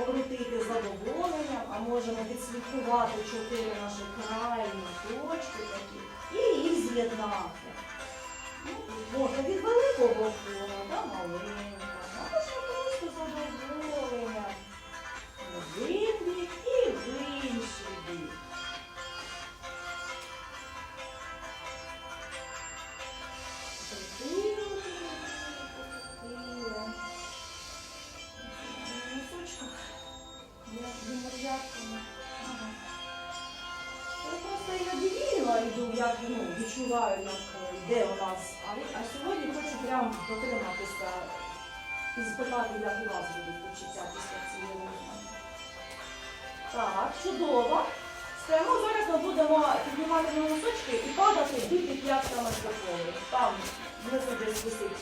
покрутити задоволенням, а можемо відслідкувати чотири наші крайні точки такі і їх з'єднати. Я просто іноді вільно йду, як ну, відчуваю, як йде у нас. А, а сьогодні хочу прям дотриматися і спитати, як у вас будуть почуття після цієї. Так, чудово. Стоїмо, зараз ми будемо піднімати на носочки і падати бити п'ятками до. Там внизу десь висить